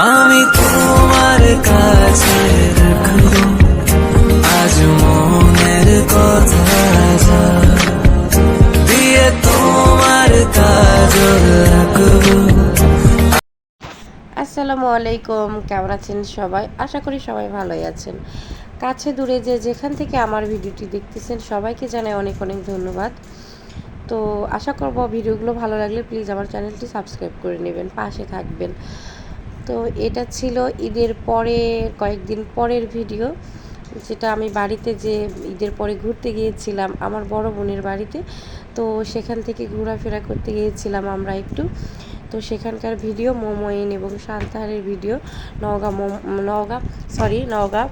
আমি তোমার কাছে রাখব। আজ মনের কথা দিয়ে তোমার কাজল আসসালামু আলাইকুম, কেমন আছেন সবাই? আশা করি সবাই ভালোই আছেন। কাছে দূরে যে যেখান থেকে আমার ভিডিওটি দেখতেছেন, সবাইকে জানাই অনেক অনেক ধন্যবাদ। তো আশা করব ভিডিওগুলো ভালো লাগলে প্লিজ আমার চ্যানেলটি সাবস্ক্রাইব করে নেবেন, পাশে থাকবেন। তো এটা ছিল ঈদের পরে, কয়েকদিন পরের ভিডিও, যেটা আমি বাড়িতে যে ঈদের পরে ঘুরতে গিয়েছিলাম আমার বড় বোনের বাড়িতে, তো সেখান থেকে ঘোরাফেরা করতে গিয়েছিলাম আমরা একটু। তো সেখানকার ভিডিও মোমোইন এবং সান্তাহারের ভিডিও, নওগাঁ নওগাঁ সরি নওগাঁ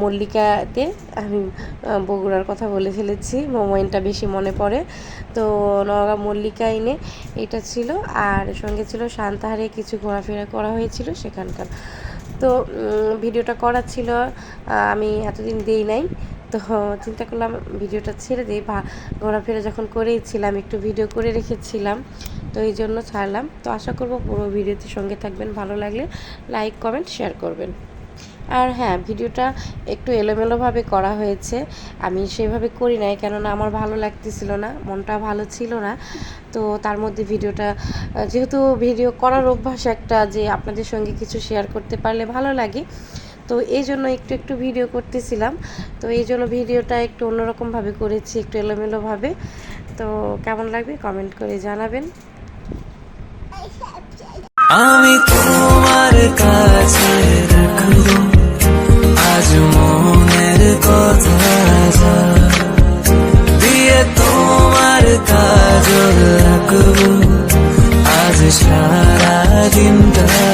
মল্লিকাতে আমি বগুড়ার কথা বলে ফেলেছি মোমোইনটা বেশি মনে পড়ে। তো নওগাঁ মল্লিকাইনে এটা ছিল, আর সঙ্গে ছিল শান্তাহারে কিছু ঘোরাফেরা করা হয়েছিল সেখানকার। তো ভিডিওটা করা ছিল আমি এতদিন দেই নাই। তো চিন্তা করলাম ভিডিওটা ছেড়ে দিই, বা ঘোরাফেরা যখন করেইছিলাম একটু ভিডিও করে রেখেছিলাম, তো এই জন্য ছাড়লাম। তো আশা করব পুরো ভিডিওতে সঙ্গে থাকবেন, ভালো লাগলে লাইক, কমেন্ট, শেয়ার করবেন। আর হ্যাঁ ভিডিওটা একটু এলোমেলোভাবে করা হয়েছে। আমি সেভাবে করি নাই, কেননা আমার ভালো লাগতেছিল না, মনটা ভালো ছিল না। তো তার মধ্যে ভিডিওটা, যেহেতু ভিডিও করার অভ্যাস একটা যে আপনাদের সঙ্গে কিছু শেয়ার করতে পারলে ভালো লাগে, তো এই জন্য একটু একটু ভিডিও করতেছিলাম। তো এই জন্য ভিডিওটা একটু অন্যরকমভাবে করেছি, একটু এলোমেলোভাবে। তো কেমন লাগবে কমেন্ট করে জানাবেন। আমি আজ সারা দিনটা